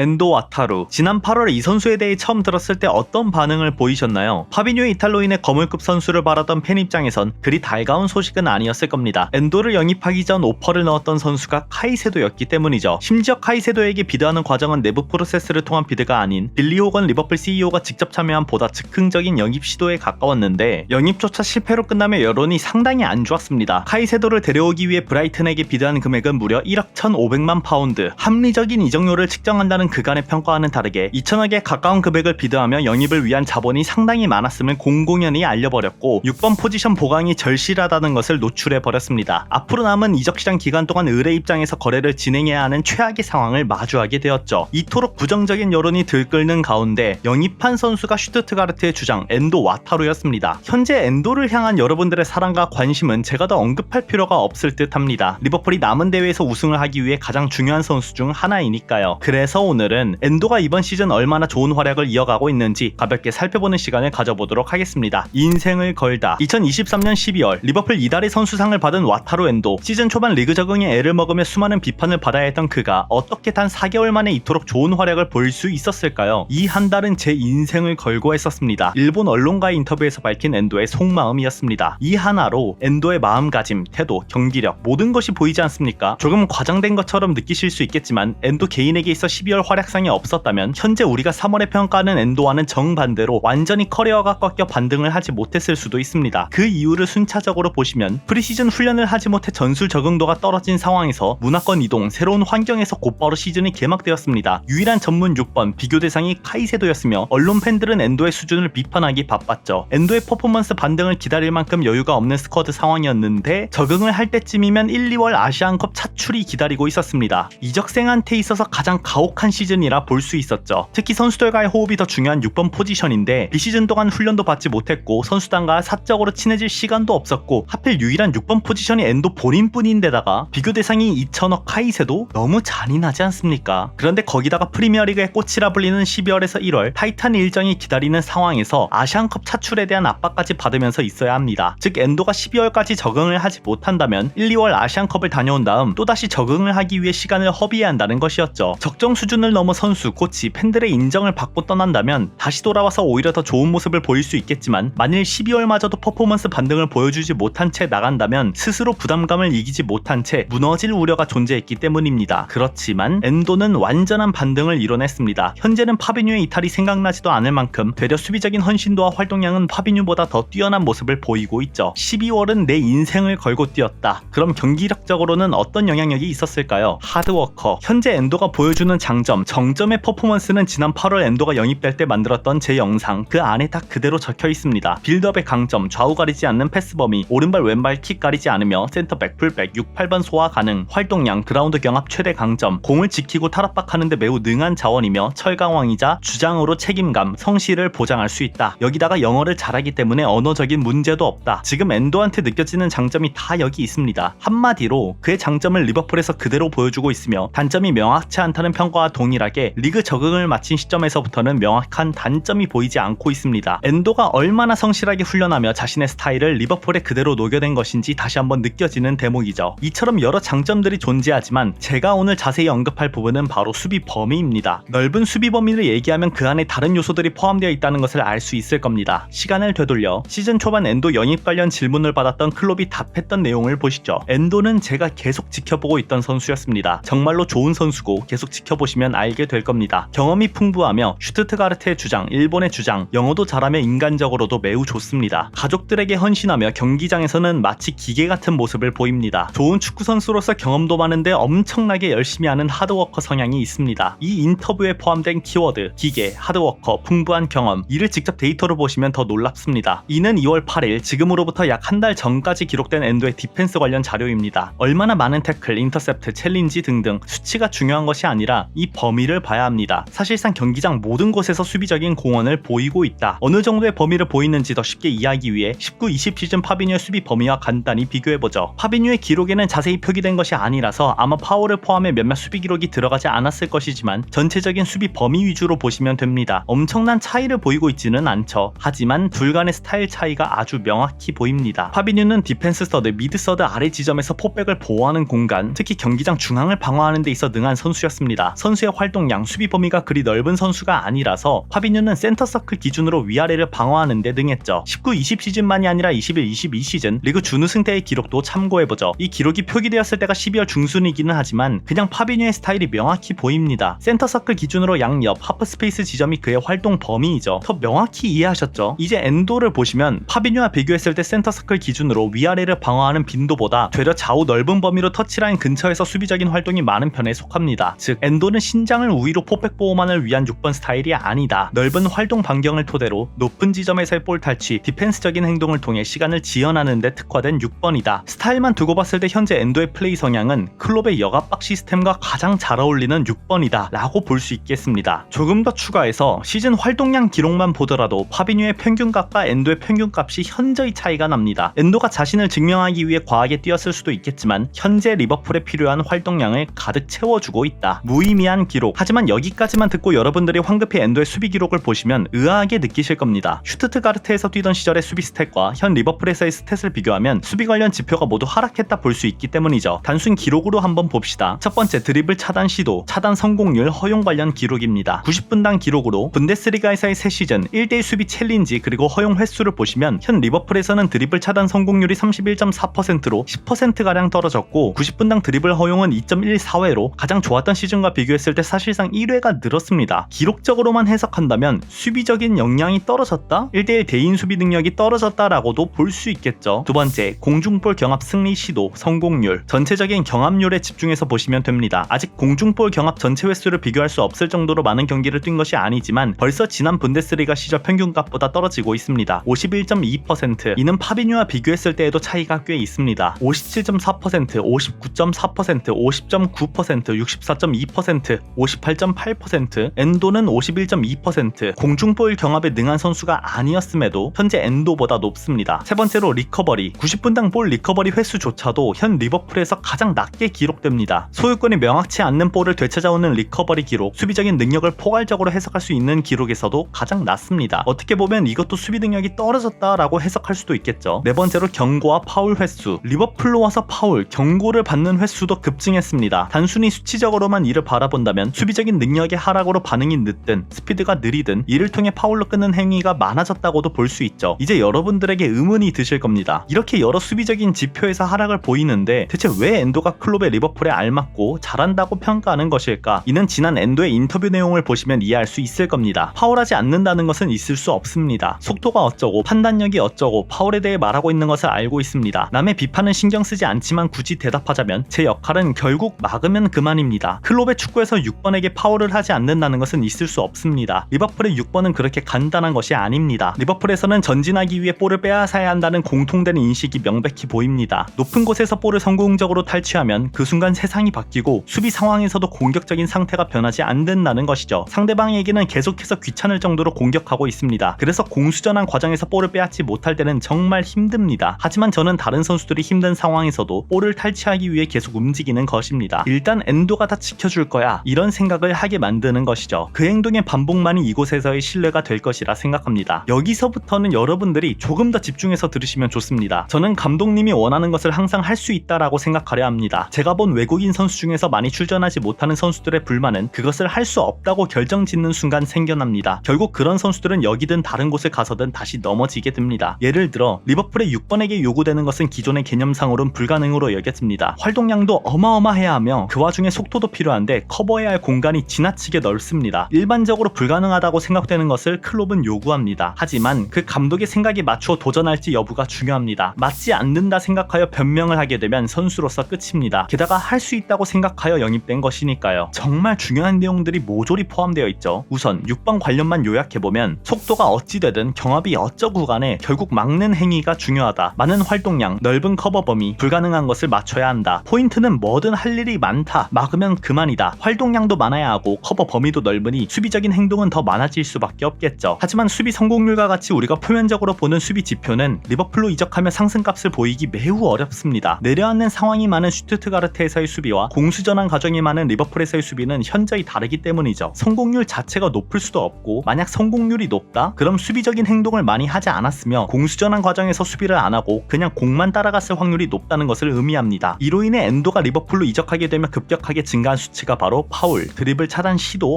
엔도 와타루 지난 8월에 이 선수에 대해 처음 들었을 때 어떤 반응을 보이셨나요? 파비뉴의 이탈로인의 거물급 선수를 바라던 팬 입장에선 그리 달가운 소식은 아니었을 겁니다. 엔도를 영입하기 전 오퍼를 넣었던 선수가 카이세도였기 때문이죠. 심지어 카이세도에게 비드하는 과정은 내부 프로세스를 통한 비드가 아닌 빌리 호건 리버풀 CEO가 직접 참여한 보다 즉흥적인 영입 시도에 가까웠는데 영입조차 실패로 끝나며 여론이 상당히 안 좋았습니다. 카이세도를 데려오기 위해 브라이튼에게 비드한 금액은 무려 1억 1,500만 파운드. 합리적인 이적료를 측정한다는 그간의 평가와는 다르게 2천억에 가까운 금액을 비드하며 영입을 위한 자본이 상당히 많았음을 공공연히 알려버렸고 6번 포지션 보강이 절실하다는 것을 노출해 버렸습니다. 앞으로 남은 이적 시장 기간 동안 의뢰 입장에서 거래를 진행해야 하는 최악의 상황을 마주하게 되었죠. 이토록 부정적인 여론이 들끓는 가운데 영입한 선수가 슈트트가르트의 주장 엔도 와타루였습니다. 현재 엔도를 향한 여러분들의 사랑과 관심은 제가 더 언급할 필요가 없을 듯합니다. 리버풀이 남은 대회에서 우승을 하기 위해 가장 중요한 선수 중 하나이니까요. 그래서 오늘 은 엔도가 이번 시즌 얼마나 좋은 활약을 이어가고 있는지 가볍게 살펴보는 시간을 가져보도록 하겠습니다. 인생을 걸다. 2023년 12월 리버풀 이달의 선수상을 받은 와타루 엔도. 시즌 초반 리그 적응에 애를 먹으며 수많은 비판을 받아야 했던 그가 어떻게 단 4개월 만에 이토록 좋은 활약을 볼 수 있었을까요? 이 한 달은 제 인생을 걸고 했었습니다. 일본 언론과의 인터뷰에서 밝힌 엔도의 속마음이었습니다. 이 하나로 엔도의 마음가짐, 태도, 경기력 모든 것이 보이지 않습니까? 조금 과장된 것처럼 느끼실 수 있겠지만 엔도 개인에게 있어 12월 활약상이 없었다면 현재 우리가 3월에 평가하는 엔도와는 정반대로 완전히 커리어가 꺾여 반등을 하지 못했을 수도 있습니다. 그 이유를 순차적으로 보시면 프리시즌 훈련을 하지 못해 전술 적응도가 떨어진 상황에서 문화권 이동, 새로운 환경에서 곧바로 시즌이 개막되었습니다. 유일한 전문 6번 비교 대상이 카이세도였으며 언론 팬들은 엔도의 수준을 비판하기 바빴죠. 엔도의 퍼포먼스 반등을 기다릴 만큼 여유가 없는 스쿼드 상황이었는데 적응을 할 때쯤이면 1, 2월 아시안컵 차출이 기다리고 있었습니다. 이적생한테 있어서 가장 가혹한 시즌이라 볼 수 있었죠. 특히 선수들과의 호흡이 더 중요한 6번 포지션인데 비시즌 동안 훈련도 받지 못했고 선수단과 사적으로 친해질 시간도 없었고 하필 유일한 6번 포지션이 엔도 본인뿐인데다가 비교 대상이 2천억 카이세도 너무 잔인하지 않습니까? 그런데 거기다가 프리미어리그의 꽃이라 불리는 12월에서 1월 타이탄 일정이 기다리는 상황에서 아시안컵 차출에 대한 압박까지 받으면서 있어야 합니다. 즉 엔도가 12월까지 적응을 하지 못한다면 1, 2월 아시안컵을 다녀온 다음 또다시 적응을 하기 위해 시간을 허비해야 한다는 것이었죠. 적정 수준 을 넘어 선수, 코치, 팬들의 인정을 받고 떠난다면 다시 돌아와서 오히려 더 좋은 모습을 보일 수 있겠지만 만일 12월마저도 퍼포먼스 반등을 보여주지 못한 채 나간다면 스스로 부담감을 이기지 못한 채 무너질 우려가 존재했기 때문입니다. 그렇지만 엔도는 완전한 반등을 이뤄냈습니다. 현재는 파비뉴의 이탈이 생각나지도 않을 만큼 되려 수비적인 헌신도와 활동량은 파비뉴보다 더 뛰어난 모습을 보이고 있죠. 12월은 내 인생을 걸고 뛰었다. 그럼 경기력적으로는 어떤 영향력이 있었을까요? 하드워커. 현재 엔도가 보여주는 장점, 정점의 퍼포먼스는 지난 8월 엔도가 영입될 때 만들었던 제 영상 그 안에 딱 그대로 적혀 있습니다. 빌드업의 강점, 좌우 가리지 않는 패스 범위, 오른발 왼발 킥 가리지 않으며 센터백, 풀백, 6, 8번 소화 가능, 활동량, 그라운드 경합 최대 강점, 공을 지키고 탈압박하는데 매우 능한 자원이며 철강왕이자 주장으로 책임감, 성실을 보장할 수 있다. 여기다가 영어를 잘하기 때문에 언어적인 문제도 없다. 지금 엔도한테 느껴지는 장점이 다 여기 있습니다. 한마디로 그의 장점을 리버풀에서 그대로 보여주고 있으며 단점이 명확치 않다는 평가와 동일하게 리그 적응을 마친 시점에서부터는 명확한 단점이 보이지 않고 있습니다. 엔도가 얼마나 성실하게 훈련하며 자신의 스타일을 리버풀에 그대로 녹여낸 것인지 다시 한번 느껴지는 대목이죠. 이처럼 여러 장점들이 존재하지만 제가 오늘 자세히 언급할 부분은 바로 수비 범위입니다. 넓은 수비 범위를 얘기하면 그 안에 다른 요소들이 포함되어 있다는 것을 알 수 있을 겁니다. 시간을 되돌려 시즌 초반 엔도 영입 관련 질문을 받았던 클롭이 답했던 내용을 보시죠. 엔도는 제가 계속 지켜보고 있던 선수였습니다. 정말로 좋은 선수고 계속 지켜보시면 알게 될 겁니다. 경험이 풍부하며 슈트트가르트의 주장, 일본의 주장, 영어도 잘하며 인간적으로도 매우 좋습니다. 가족들에게 헌신하며 경기장에서는 마치 기계 같은 모습을 보입니다. 좋은 축구 선수로서 경험도 많은데 엄청나게 열심히 하는 하드워커 성향이 있습니다. 이 인터뷰에 포함된 키워드, 기계, 하드워커, 풍부한 경험, 이를 직접 데이터로 보시면 더 놀랍습니다. 이는 2월 8일 지금으로부터 약 한 달 전까지 기록된 엔도의 디펜스 관련 자료입니다. 얼마나 많은 태클, 인터셉트, 챌린지 등등 수치가 중요한 것이 아니라 이 범위를 봐야 합니다. 사실상 경기장 모든 곳에서 수비적인 공헌을 보이고 있다. 어느 정도의 범위를 보이는지 더 쉽게 이해하기 위해 19-20 시즌 파비뉴의 수비 범위와 간단히 비교해보죠. 파비뉴의 기록에는 자세히 표기된 것이 아니라서 아마 파워를 포함해 몇몇 수비 기록이 들어가지 않았을 것이지만 전체적인 수비 범위 위주로 보시면 됩니다. 엄청난 차이를 보이고 있지는 않죠. 하지만 둘 간의 스타일 차이가 아주 명확히 보입니다. 파비뉴는 디펜스 서드, 미드 서드 아래 지점에서 포백을 보호하는 공간, 특히 경기장 중앙을 방어하는 데 있어 능한 선수였습니다. 선수의 활동량, 수비 범위가 그리 넓은 선수가 아니라서 파비뉴는 센터 서클 기준으로 위아래를 방어하는 데 능했죠. 19-20 시즌만이 아니라 21-22 시즌 리그 준우승 때의 기록도 참고해보죠. 이 기록이 표기되었을 때가 12월 중순이기는 하지만 그냥 파비뉴의 스타일이 명확히 보입니다. 센터 서클 기준으로 양옆 하프 스페이스 지점이 그의 활동 범위이죠. 더 명확히 이해하셨죠? 이제 엔도를 보시면 파비뉴와 비교했을 때 센터 서클 기준으로 위아래를 방어하는 빈도보다 되려 좌우 넓은 범위로 터치라인 근처에서 수비적인 활동이 많은 편에 속합니다. 즉 엔도는 신 장을 우위로 포백 보호만을 위한 6번 스타일이 아니다. 넓은 활동 반경을 토대로 높은 지점에서의 볼 탈취, 디펜스적인 행동을 통해 시간을 지연하는 데 특화된 6번이다. 스타일만 두고 봤을 때 현재 엔도의 플레이 성향은 클롭의 여갑박 시스템과 가장 잘 어울리는 6번이다 라고 볼 수 있겠습니다. 조금 더 추가해서 시즌 활동량 기록만 보더라도 파비뉴의 평균값과 엔도의 평균값이 현저히 차이가 납니다. 엔도가 자신을 증명하기 위해 과하게 뛰었을 수도 있겠지만 현재 리버풀에 필요한 활동량을 가득 채워주고 있다. 무의미한 기록. 하지만 여기까지만 듣고 여러분들이 황급히 엔도의 수비 기록을 보시면 의아하게 느끼실 겁니다. 슈트트가르트에서 뛰던 시절의 수비 스탯과 현 리버풀에서의 스탯을 비교하면 수비 관련 지표가 모두 하락했다 볼 수 있기 때문이죠. 단순 기록으로 한번 봅시다. 첫 번째 드리블 차단 시도, 차단 성공률, 허용 관련 기록입니다. 90분당 기록으로 분데스리가에서의 새 시즌 1대1 수비 챌린지 그리고 허용 횟수를 보시면 현 리버풀에서는 드리블 차단 성공률이 31.4%로 10%가량 떨어졌고 90분당 드리블 허용은 2.14회로 가장 좋았던 시즌과 비교했을 때 사실상 1회가 늘었습니다. 기록적으로만 해석한다면 수비적인 역량이 떨어졌다? 1대1 대인 수비 능력이 떨어졌다라고도 볼 수 있겠죠. 두 번째, 공중볼 경합 승리 시도, 성공률, 전체적인 경합률에 집중해서 보시면 됩니다. 아직 공중볼 경합 전체 횟수를 비교할 수 없을 정도로 많은 경기를 뛴 것이 아니지만 벌써 지난 분데스리가 시절 평균값보다 떨어지고 있습니다. 51.2% 이는 파비뉴와 비교했을 때에도 차이가 꽤 있습니다. 57.4%, 59.4%, 50.9%, 64.2%, 58.8%, 엔도는 51.2%, 공중볼 경합에 능한 선수가 아니었음에도 현재 엔도보다 높습니다. 세 번째로 리커버리, 90분당 볼 리커버리 횟수조차도 현 리버풀에서 가장 낮게 기록됩니다. 소유권이 명확치 않는 볼을 되찾아오는 리커버리 기록, 수비적인 능력을 포괄적으로 해석할 수 있는 기록에서도 가장 낮습니다. 어떻게 보면 이것도 수비 능력이 떨어졌다라고 해석할 수도 있겠죠. 네 번째로 경고와 파울 횟수, 리버풀로 와서 파울, 경고를 받는 횟수도 급증했습니다. 단순히 수치적으로만 이를 바라본다 면 수비적인 능력의 하락으로 반응이 늦든 스피드가 느리든 이를 통해 파울로 끊는 행위가 많아졌다고도 볼 수 있죠. 이제 여러분들에게 의문이 드실 겁니다. 이렇게 여러 수비적인 지표에서 하락을 보이는데 대체 왜 엔도가 클롭의 리버풀에 알맞고 잘한다고 평가하는 것일까? 이는 지난 엔도의 인터뷰 내용을 보시면 이해할 수 있을 겁니다. 파울하지 않는다는 것은 있을 수 없습니다. 속도가 어쩌고 판단력이 어쩌고 파울에 대해 말하고 있는 것을 알고 있습니다. 남의 비판은 신경 쓰지 않지만 굳이 대답하자면 제 역할은 결국 막으면 그만입니다. 클롭의 축구에서 6번에게 파울을 하지 않는다는 것은 있을 수 없습니다. 리버풀의 6번은 그렇게 간단한 것이 아닙니다. 리버풀에서는 전진하기 위해 볼을 빼앗아야 한다는 공통된 인식이 명백히 보입니다. 높은 곳에서 볼을 성공적으로 탈취하면 그 순간 세상이 바뀌고 수비 상황에서도 공격적인 상태가 변하지 않는다는 것이죠. 상대방에게는 계속해서 귀찮을 정도로 공격하고 있습니다. 그래서 공수전한 과정에서 볼을 빼앗지 못할 때는 정말 힘듭니다. 하지만 저는 다른 선수들이 힘든 상황에서도 볼을 탈취하기 위해 계속 움직이는 것입니다. 일단 엔도가 다 지켜줄 거야. 이런 생각을 하게 만드는 것이죠. 그 행동의 반복만이 이곳에서의 신뢰가 될 것이라 생각합니다. 여기서부터는 여러분들이 조금 더 집중해서 들으시면 좋습니다. 저는 감독님이 원하는 것을 항상 할 수 있다라고 생각하려 합니다. 제가 본 외국인 선수 중에서 많이 출전하지 못하는 선수들의 불만은 그것을 할 수 없다고 결정 짓는 순간 생겨납니다. 결국 그런 선수들은 여기든 다른 곳에 가서든 다시 넘어지게 됩니다. 예를 들어 리버풀의 6번에게 요구되는 것은 기존의 개념상으로는 불가능으로 여겼습니다. 활동량도 어마어마해야 하며 그 와중에 속도도 필요한데 커버 해야 할 공간이 지나치게 넓습니다. 일반적으로 불가능하다고 생각되는 것을 클롭은 요구합니다. 하지만 그 감독의 생각에 맞추어 도전할지 여부가 중요합니다. 맞지 않는다 생각하여 변명을 하게 되면 선수로서 끝입니다. 게다가 할 수 있다고 생각하여 영입된 것이니까요. 정말 중요한 내용들이 모조리 포함되어 있죠. 우선 6번 관련만 요약해보면 속도가 어찌되든 경합이 어쩌 구간에 결국 막는 행위가 중요하다. 많은 활동량, 넓은 커버 범위, 불가능한 것을 맞춰야 한다. 포인트는 뭐든 할 일이 많다. 막으면 그만이다. 활동 활동량도 많아야 하고 커버 범위도 넓으니 수비적인 행동은 더 많아질 수밖에 없겠죠. 하지만 수비 성공률과 같이 우리가 표면적으로 보는 수비 지표는 리버풀로 이적하며 상승값을 보이기 매우 어렵습니다. 내려앉는 상황이 많은 슈투트가르트에서의 수비와 공수전환 과정이 많은 리버풀에서의 수비는 현저히 다르기 때문이죠. 성공률 자체가 높을 수도 없고 만약 성공률이 높다? 그럼 수비적인 행동을 많이 하지 않았으며 공수전환 과정에서 수비를 안 하고 그냥 공만 따라갔을 확률이 높다는 것을 의미합니다. 이로 인해 엔도가 리버풀로 이적하게 되면 급격하게 증가한 수치가 바로 파울, 드리블 차단 시도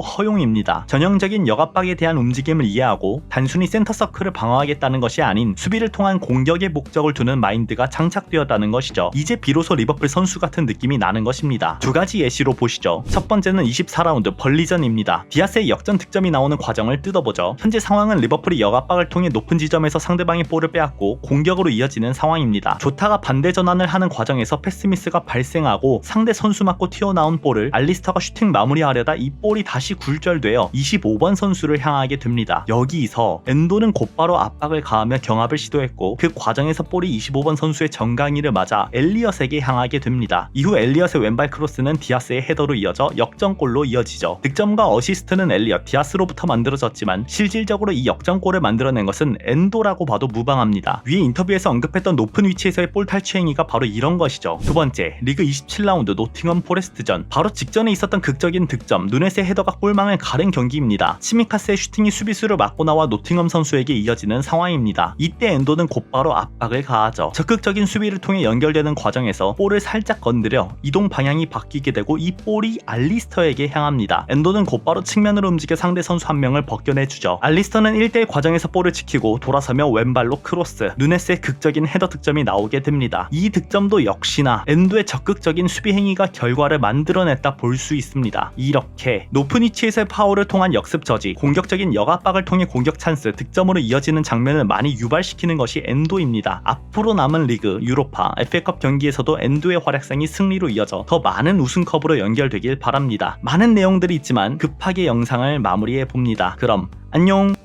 허용입니다. 전형적인 역압박에 대한 움직임을 이해하고 단순히 센터 서클을 방어하겠다는 것이 아닌 수비를 통한 공격의 목적을 두는 마인드가 장착되었다는 것이죠. 이제 비로소 리버풀 선수 같은 느낌이 나는 것입니다. 두 가지 예시로 보시죠. 첫 번째는 24라운드 벌리전입니다. 디아스의 역전 득점이 나오는 과정을 뜯어보죠. 현재 상황은 리버풀이 역압박을 통해 높은 지점에서 상대방의 볼을 빼앗고 공격으로 이어지는 상황입니다. 조타가 반대 전환을 하는 과정에서 패스미스가 발생하고 상대 선수 맞고 튀어나온 볼을 알리스터가 슈팅 마무리하려다 이 볼이 다시 굴절되어 25번 선수를 향하게 됩니다. 여기서 엔도는 곧바로 압박을 가하며 경합을 시도했고 그 과정에서 볼이 25번 선수의 정강이를 맞아 엘리엇에게 향하게 됩니다. 이후 엘리엇의 왼발 크로스는 디아스의 헤더로 이어져 역전골로 이어지죠. 득점과 어시스트는 엘리엇, 디아스로부터 만들어졌지만 실질적으로 이 역전골을 만들어낸 것은 엔도라고 봐도 무방합니다. 위에 인터뷰에서 언급했던 높은 위치에서의 볼 탈취 행위가 바로 이런 것이죠. 두 번째, 리그 27라운드 노팅엄 포레스트전. 바로 직전에 있었던 극적인 득점, 누네스의 헤더가 골망을 가른 경기입니다. 치미카스의 슈팅이 수비수를 맞고 나와 노팅엄 선수에게 이어지는 상황입니다. 이때 엔도는 곧바로 압박을 가하죠. 적극적인 수비를 통해 연결되는 과정에서 볼을 살짝 건드려 이동 방향이 바뀌게 되고 이 볼이 알리스터에게 향합니다. 엔도는 곧바로 측면으로 움직여 상대 선수 한 명을 벗겨내주죠. 알리스터는 1대1 과정에서 볼을 지키고 돌아서며 왼발로 크로스, 누네스의 극적인 헤더 득점이 나오게 됩니다. 이 득점도 역시나 엔도의 적극적인 수비 행위가 결과를 만들어냈다 볼 수 있습 니다. 이렇게 높은 위치에서의 파워를 통한 역습 저지, 공격적인 역압박을 통해 공격 찬스, 득점으로 이어지는 장면을 많이 유발시키는 것이 엔도입니다. 앞으로 남은 리그, 유로파, FA컵 경기에서도 엔도의 활약상이 승리로 이어져 더 많은 우승컵으로 연결되길 바랍니다. 많은 내용들이 있지만 급하게 영상을 마무리해 봅니다. 그럼 안녕!